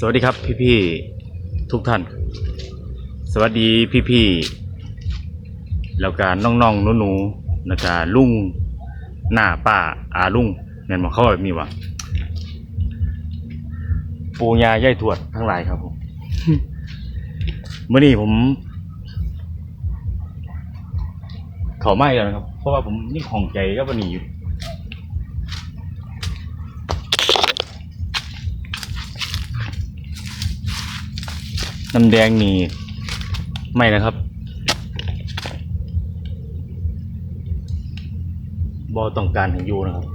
สวัสดีครับพี่ๆทุกท่าน สวัสดีพี่ๆแล้วก็น้องๆหนูๆแล้วก็ลุงหน้าป้าอาลุงแม่นบอกเข้าแบบนี้วะปูยายายทวดทั้งหลายครับผมเมื่อนี้ผมเขาไม่แล้วนะครับ เพราะว่าผมนี่ของใจก็วันนี้อยู่ น้ำแดงนี่ไม่นะครับบอต้องการให้อยู่นะครับ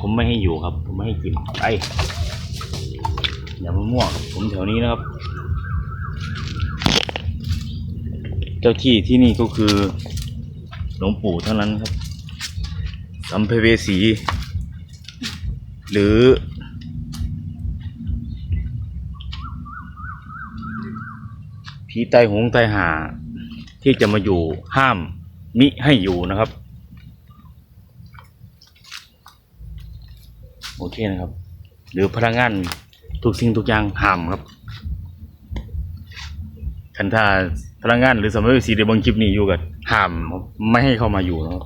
ผมไม่ให้อยู่ครับ ผมไม่ให้กินไปอย่ามามั่วผมแถวนี้นะครับ เจ้าที่ที่นี่ก็คือหลวงปู่เท่านั้นครับสัมภเวสี หรือ ผีตายหงตายหาที่จะมาอยู่ห้ามมิให้อยู่นะครับ โอเคนะครับ หรือพลังงานทุกสิ่งทุกอย่างห้ามครับคันถ้าพลังงานหรือสมัยสีในบางคลิปนี้อยู่กับห้ามไม่ให้เข้ามาอยู่นะครับ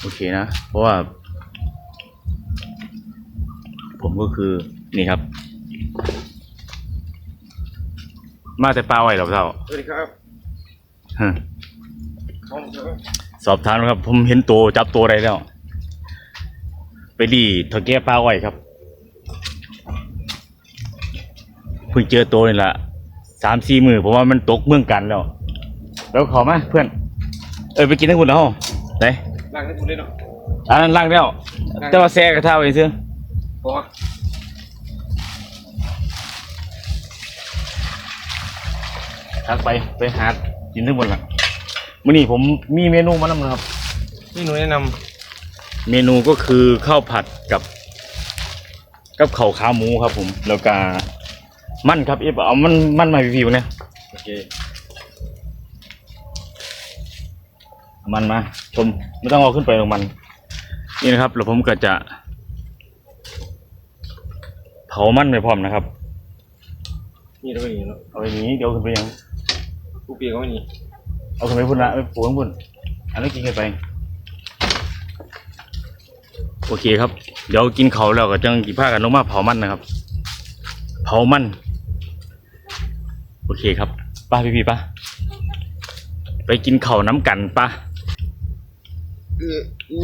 โอเคนะ เพราะว่า ผมก็คือนี่ครับ มาแต่ปลาไว้หรอเจ้าสวัสดีครับฮะผมจะสอบถามครับ ผมเห็นตัวจับตัวได้แล้ว ไปดีเถาแก้ปลาไว้ครับเพิ่งเจอตัวนี่ละสามสี่มือผมว่ามันตกเมืองกันแล้ว แล้วขอมาเพื่อน เออไปกินทั้งหมดแล้วไหนล้างให้คุณได้เนาะอันนั้นล่างแล้ว แต่ว่าแซ่กระเท่าไอ้เสื้อเพราะว่า ทักไปไปหากินทั้งหมดละมื้อนี้ผมมีเมนูมานำนะครับ นี่หนูแนะนเมนูก็คือข้าวผัดกับกับข้าวขาหมูครับ ผม แล้วก็มันครับเอฟเอามันมันมาพี่ๆเนี่ยำโอเคเอามันมา ชมไม่ต้องเอาขึ้นไปลงมัน นี่นะครับแล้วผมก็จะ เผามันไปพร้อมนะครับ นี่เราไม่มีเนาะเอาไปนี้เดี๋ยวขึ้นไปยัง ผู้เปียกก็ไม่มีเอาขึ้นไปพุ่นละไปปลูกข้างบนอันนี้กินกันไป โอเคครับ เดี๋ยวกินเขาวแล้วก็จังกี่ผ้ากันลงมาเผามันนะครับ เผามัน โอเคครับป้าพี่พี่ๆป้าไปกินเขาวน้ำกันป้าเอออู้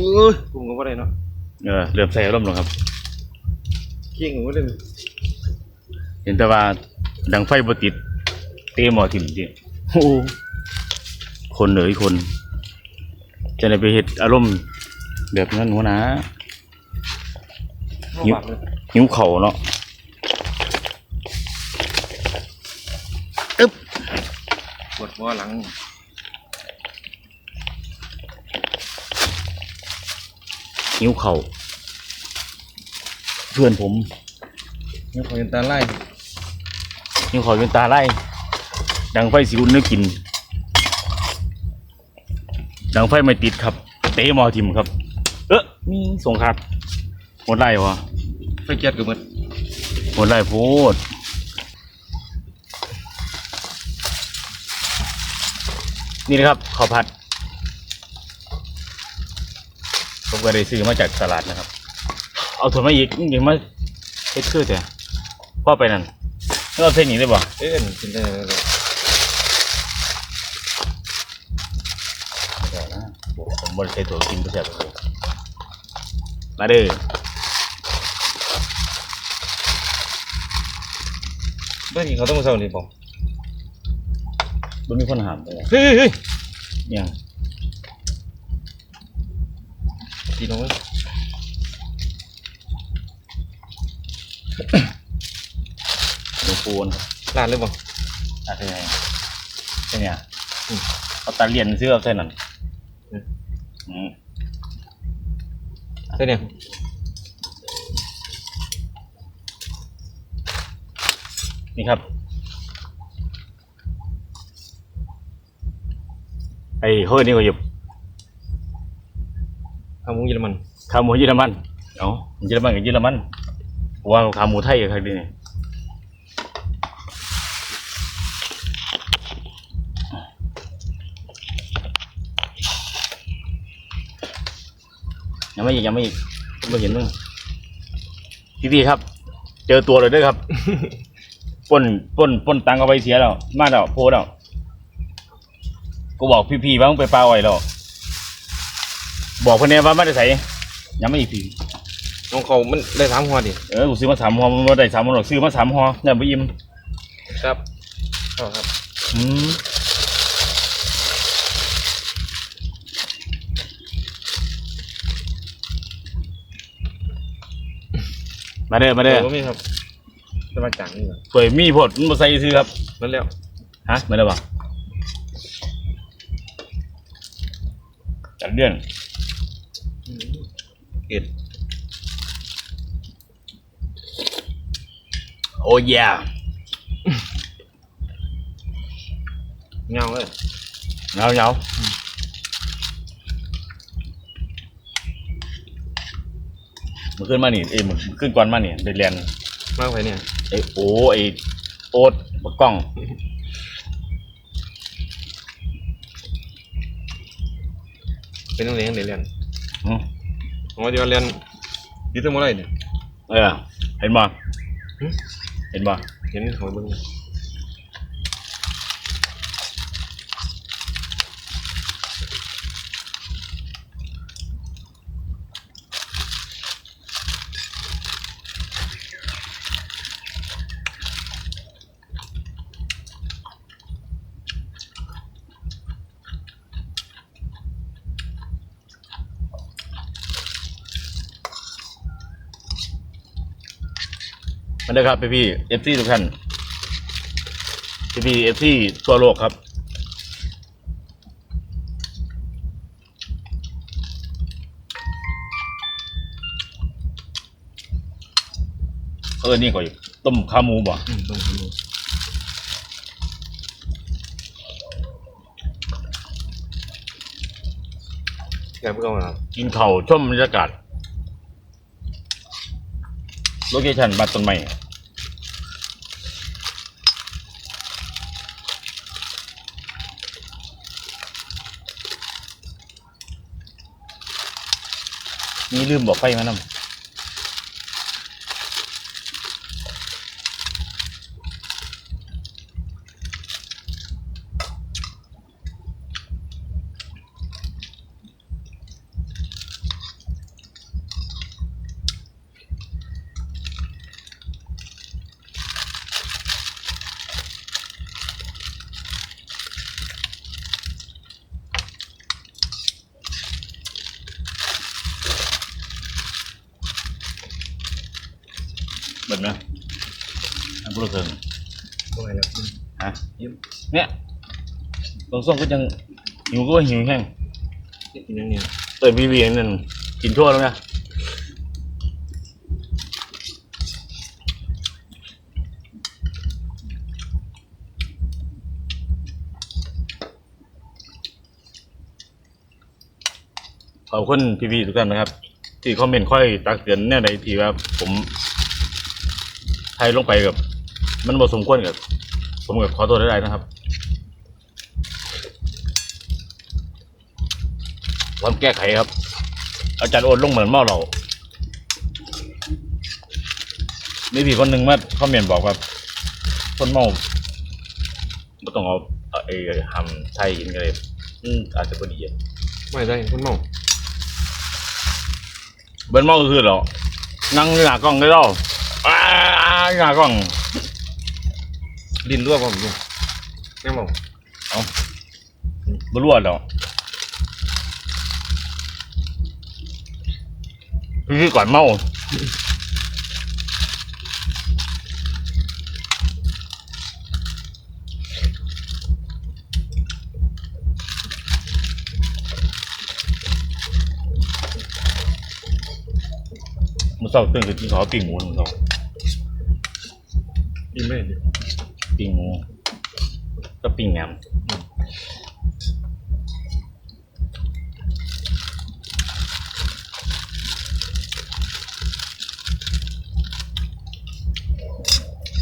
ผมก็ไม่ได้เนาะเออเริ่มใส่อารมณ์แล้วครับ เก่งผมก็ได้ เห็นแต่ว่าดังไฟบ่ติดเตะหมอถิ่มดิ โอ้คนเหนือคน จะได้ไปเฮ็ดอารมณ์แบบนั้นหัวนะรอบปากเลยหิวเข่าวเนาะอึ๊บปวดหัวหลังหิวเข่าวเพื่อนผมนี่คอยตาไล่หิวเข่าวเป็นตาไล่ ดังไฟสิอุ่นเนื้อกิน ดังไฟไม่ติดครับ เตะหมอทิมครับ เอ๊ะมีสงครามหมดไล่วะไฟเกียดกับมันหมดไล่โพดนี่นะครับข้าวผัดผมก็ได้ซื้อมาจากตลาดนะครับ เอาถั่วมาอีกยังมาเฮ็ดคือแต่พ่อไปนั่นแล้วเอาเส้นนี้ได้บ่เอ๊ะกินได้เลย เดี๋ยวนะผม บริใช้ถั่วกินไปแซ่บเลยมาเด้อเมื่อกี้เขาต้องมาเศร้านี่ผมบ่มีคนหามเลยเฮ้ยเฮ้ยเนี่ยงกินลงไปหลวงปูนครับลาดเลยบ่อะไรไงใช่เนี่ยอืมเอาตาเลียนซื้อเอาใส่นั่นอื มใช่เนี่ยนี่ครับ ไอ้เฮ้ยนี่ก็หยิบขาหมูเยอรมันขาหมูเยอรมัน เอ้าเยอรมันกับเยอรมันผว่าขาหมูไทยครับดินี่ยั งไม่อีกยังไม่อีกไม่เห็นนึงพี่พี่ครับ เจอตัวเลยเด้วยครับปล้นปล้นปล้นตังค์เอาไปเสียแล้ว มาแล้วโพสแล้วกูบอกพี่ๆว่ามึงไปปลาไว้แล้วบอกคนเนี้ยว่าไม่ได้ใส่ยังไม่อีกพี่น้องเขามันได้สามหัวดิเออกูซื้อมาสามห่อมันไม่ได้สามห่อหรอกซื้อมาสามห่อเนี่ยไปยิ้มครับเอาครับอืม มาเด้อมาเด้อก็มีครับจะมาจังนี่ก่อนสวยมีพดมันมาใส่ซื้อครับนั่นแล้วฮะมาได้ปะจัดเดือนเอ็ดโอ้ยเงาเลยเงาเงามัน ขึ้นมานี่เอ้ยมันขึ้นก่อนมานี่เดเรียนมากไปเนี่ยไอ้โอ้ไอ้โอ๊ตบักกล้องเป็นนักเรียนเดี๋ยวเรียนอืมผมว่าเดี๋ยวเรียนยึดตั้งเมื่อไรเนี่ยเออเห็นบ่หึเห็นบ่เห็นหัวเบิ้งมันเด้อครับพี่พี่เอฟซีทุกท่านพี่พี่เอฟซีทั่วโลกครับ เออ นี่ก็อยู่ต้มขาหมูบ่อืมต้องดูแกเพิ่งเอามาครับกินเข่าวชมบรรยากาศโลเคชั่นบ้านต้นไม้ นี่ลืมบอกไฟมานำ เบิดไหมอันพูดเถิงตรงไหนแล้วฮะเนี่ยตรงส้มก็ยังหิวก็ว่าหิวแห้งกินอย่างนี้เติมพีวีนั่นกินทั่วแล้วนะขอบคุณพีวีทุกท่านนะครับ ที่คอมเมนต์ค่อยตักเตือนแน่ใดที่ว่าผม ไทยลงไปกับมันบ่สมควรกับผมกับขอโทษได้นะครับพร้อมแก้ไขครับ อาจารย์โอนลงเหมือนเมาเรามีพี่คนหนึ่งมาคอมเมนต์บอกว่าคนเมาไม่ต้องเอาเอาไอ้ทำไทยกินกันเลยอืมอาจจะพอดีอะไม่ได้คุณเมาเบิ้ลเมาก็คือเรานั่งอยู่หน้ากล้องได้แล้วอ้า หน้ากล้องดินรั่วผมอยู่ไม่เมาบรั่วแล้วพี่ก่อนเมามื่อเช้าตื่นขึ้นกินข้าวปิ้งหมูมื่อเช้า ดินไม่ดิปิ้งหมูก็ปิ้งแหนม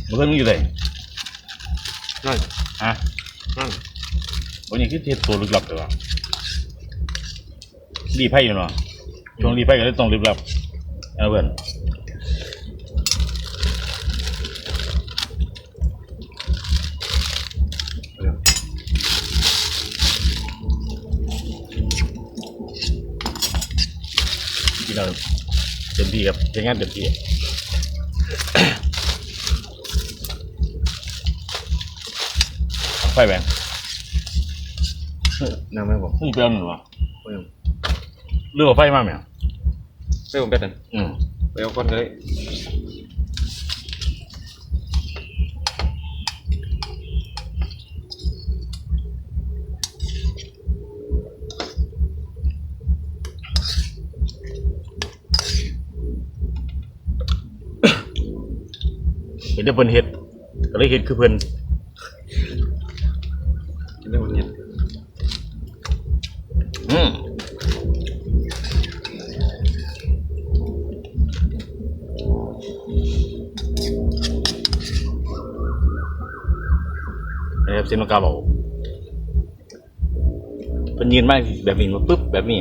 เพื่อนมึงอยู่ไหนนั่นฮะนั่นวันนี้คือเทปตัวลึกลับแต่ว่ารีไพ่อยู่เนาะช่วงรีไพ่ก็เลยต้องลึกลับเอาเพื่อน ที่เราเต็มที่ครับใช้งานเต็มที่ไฟแบงน้ำไม่บอกนี่เปรี้ยวหนึ่งวะไม่เอาเลือกไฟมากไหมไม่ผมเป็ดนั่นอืมไปเอาก้อนเลย นแต่เพิ่นเฮ็ดก็เลยเฮ็ดคือเพิ่นกินได้หมดเนี่ยอืมนะครับเซนโนกาบอกเพิ่นยืนมาแบบนี้มาปุ๊บแบบนี้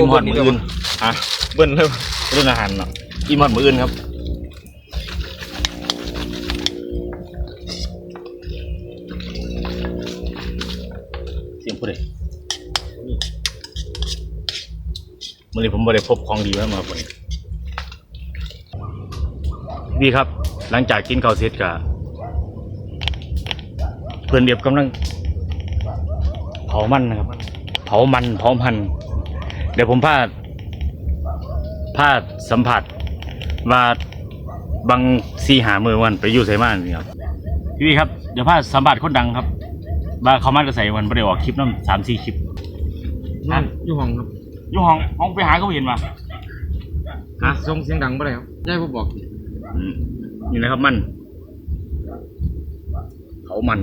อิ่มหอดมืออื่นอะเบิ้ลเลยเรื่องอาหารเนาะอิ่มหอดมืออื่นครับเสียงผู้ใดมื่อนี้ผมบ่ได้พบของดีมามาคนนี้พี่ครับ หลังจากกินข้าวเสร็จกะเพื่อนเดียบกำลังเผามันนะครับ เผามันเผามัน เดี๋ยวผมพาพาสัมผัสว่าบางซีหามือวันไปอยู่ไสมานี่ครับพี่พี่ครับเดี๋ยวพาสัมผัสคนดังครับว่าเขามันก็ใส่วันไปได้ออกคลิปน้ำสามสี่คลิปนั่นอยู่ห้องครับอยู่ห้องห้องไปหาเขาเห็นมาฮะส่งเสียงดังบ่ได้ครับยายผมบอกอืมนี่นะครับมันเผามัน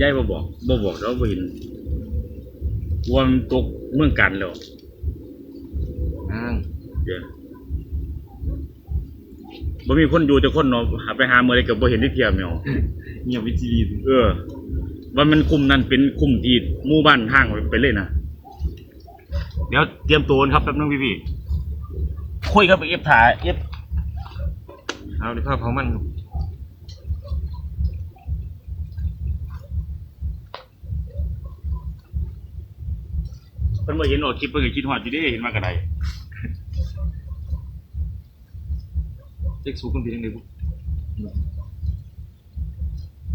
ยายบ่บอกบ่บอกแล้วบ่เห็นกลัวมันตกเมืองกันแล้วอ่างเดี๋ยวบ่มีคนอยู่แต่คนเนาะหาไปหาเมื่อไรก็บ่เห็นได้เทียมแมวเงียบวิจีรีเออ ว่ามันคุมนั้นเป็นคุมที่หมู่บ้านห้างไปเลยนะเดี๋ยวเตรียมตัวกันครับแป๊บนึงพี่พี่ๆคุยกับเอฟถ่ายเอฟเอาดิภาพเผามันครับ พิ่นบ่เห็นออกคลิปเพิ่นก็คิดฮอดอยู่เด้เห็นมากระไดเด็กสูงกันเป็นยังไงบุ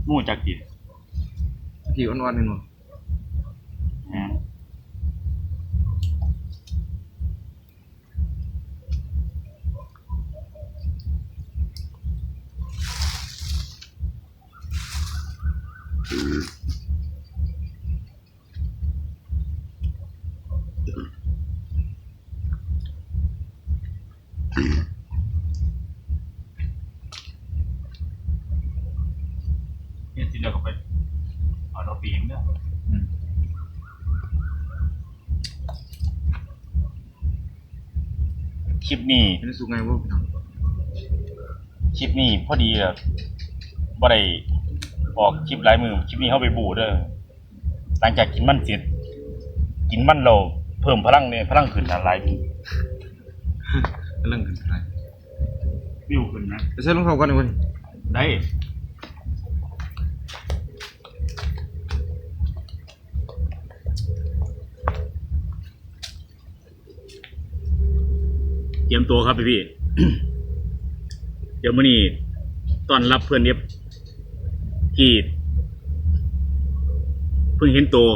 หมู่จักกินพี่อ่อนๆหนึ่ เนี่ยที่เราก็ไปเอาดอกปีมเนี่ยอืมคลิปนี้เป็นสูงไงบุพี่น้องคลิปนี้พอดีอะบ่ได้ออกคลิปหลายมือคลิปนี้เข้าไปบูเด้อหลังจากกินมันเสร็จกินมันเราเพิ่มพลังเนี่ยพลังขึ้นอะไรกำลังกันอะไรวิวขึ้นนะไปใส่รองเท้าก่อนดีกว่านี่ได้ เตรียมตัวครับพี่พี่เดี๋ยวมื้อนี้ต้อนรับเพื่อนเย็บที่เพิ่งเห็นตัว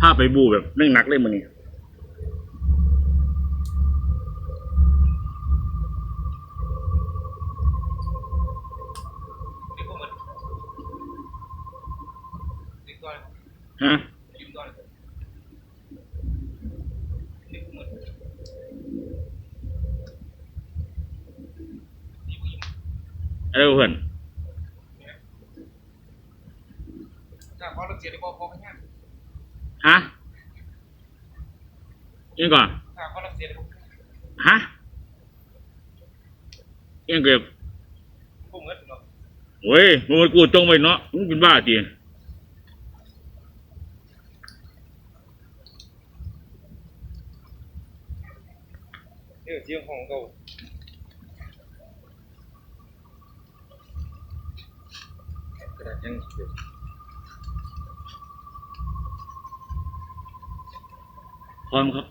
พาไปบูแบบเรื่องหนักเลยมื้อนี้ ฮะอะไรวะเพื่อน ถ้าพอเราเสียได้บอกพอกันยัง ฮะยังก่อน ถ้าพอเราเสียได้บอก ฮะยังเก็บ พวกเงินเนาะ เว้ยมันกูจงไปเนาะมึงเป็นบ้าจีเออเสียงของเขากระดาษยังเก็บพร้อมครับ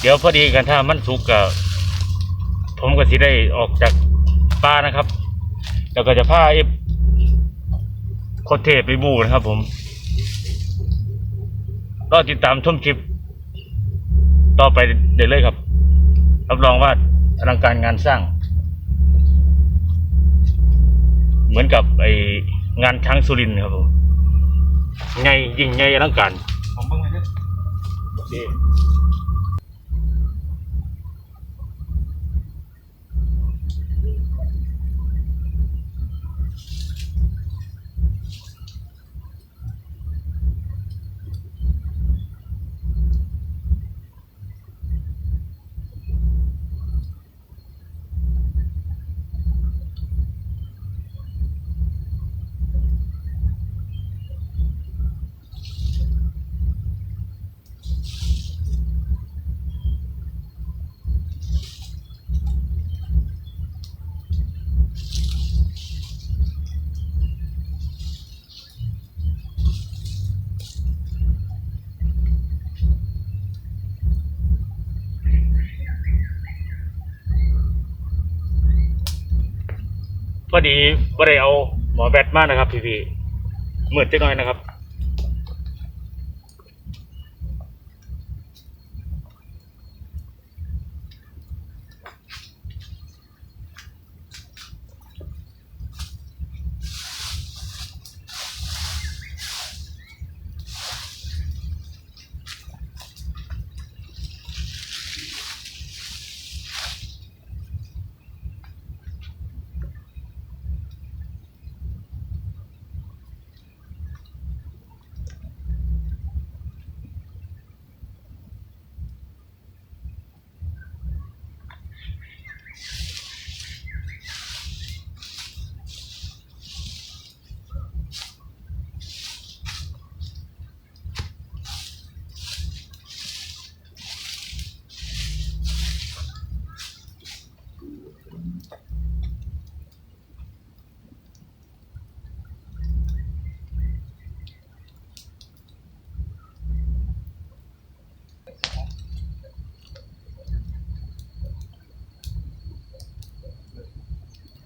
เดี๋ยวพอดีกันถ้ามันสุกกับ ผมก็สิได้ออกจากป่านะครับ แล้วก็จะพาไอ้โคตรเทพไปบูนะครับ ผมก็ติดตามชมคลิป ต่อไปเดี๋ยวเลยครับ รับรองว่าอลังการงานสร้าง เหมือนกับไองานช้างสุรินทร์ครับผมใหญ่ยิ่งใหญ่อลังการผมเบิ่งไปเพอดีบ่ได้เอาหมอแบตมานะครับ พี่พี่ๆมืดจักหน่อยนะครับ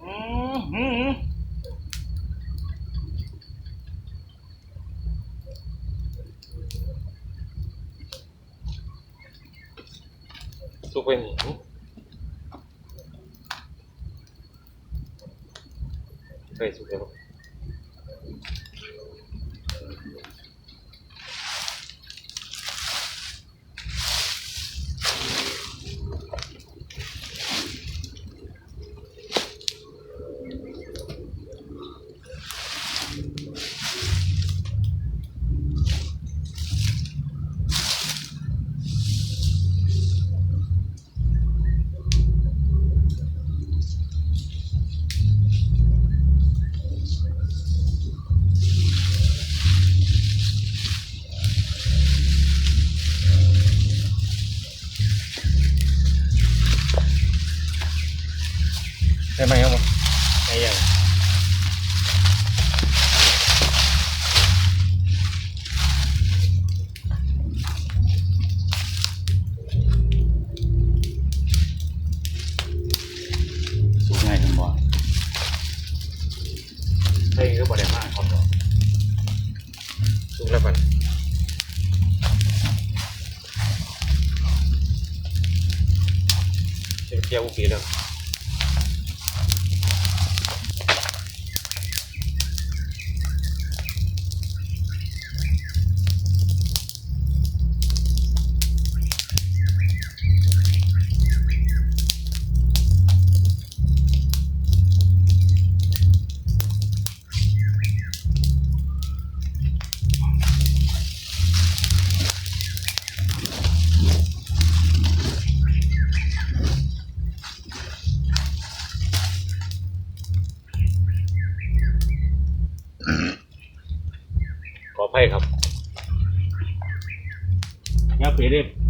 อืมอืม สุกไปหมู เจียว ง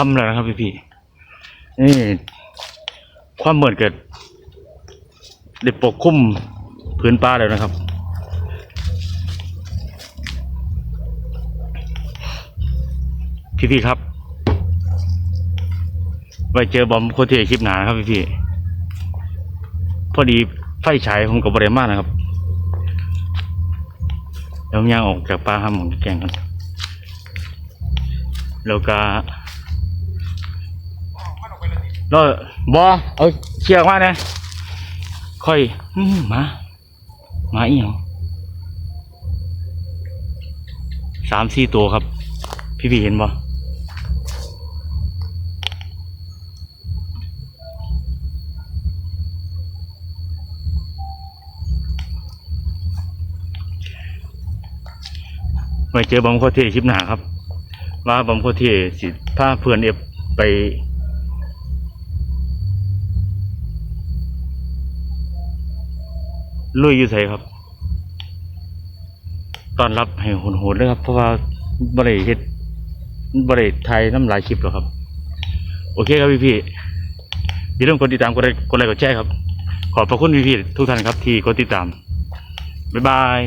คำแล้วนะครับพี่พี่นี่ความเหมือนเกิดเด็ดปกคลุมพื้นป้าแล้วนะครับ พี่พี่ครับไว้เจอบอมโคเทคลิปหนานครับพี่พี่พอดีไฟฉายผมกับบริมานะครับแล้วย่างออกจากป่าห้ามของแกงกันแล้วก็ แล้วบอเอาเชือกมาเนี่ยค่อยมามาอีหยังสามสี่ตัวครับ พี่พี่เห็นบ่ไว้เจอบอมโคเทคลิปหนาครับ ว่าบอมโคเทสิพาเพื่อนเอฟไป ลุยอยู่ใส่ครับ ตอนรับให้โหดๆเลยครับ เพราะว่าบริเฮ็ดบริไทยน้ำลายคลิปหรอครับ โอเคครับพี่พี่อย่าลืมกดติดตามกดไลค์กดไลค์กดแชร์ครับ ขอบพระคุณพี่พี่ๆทุกท่านครับที่กดติดตาม บ๊ายบาย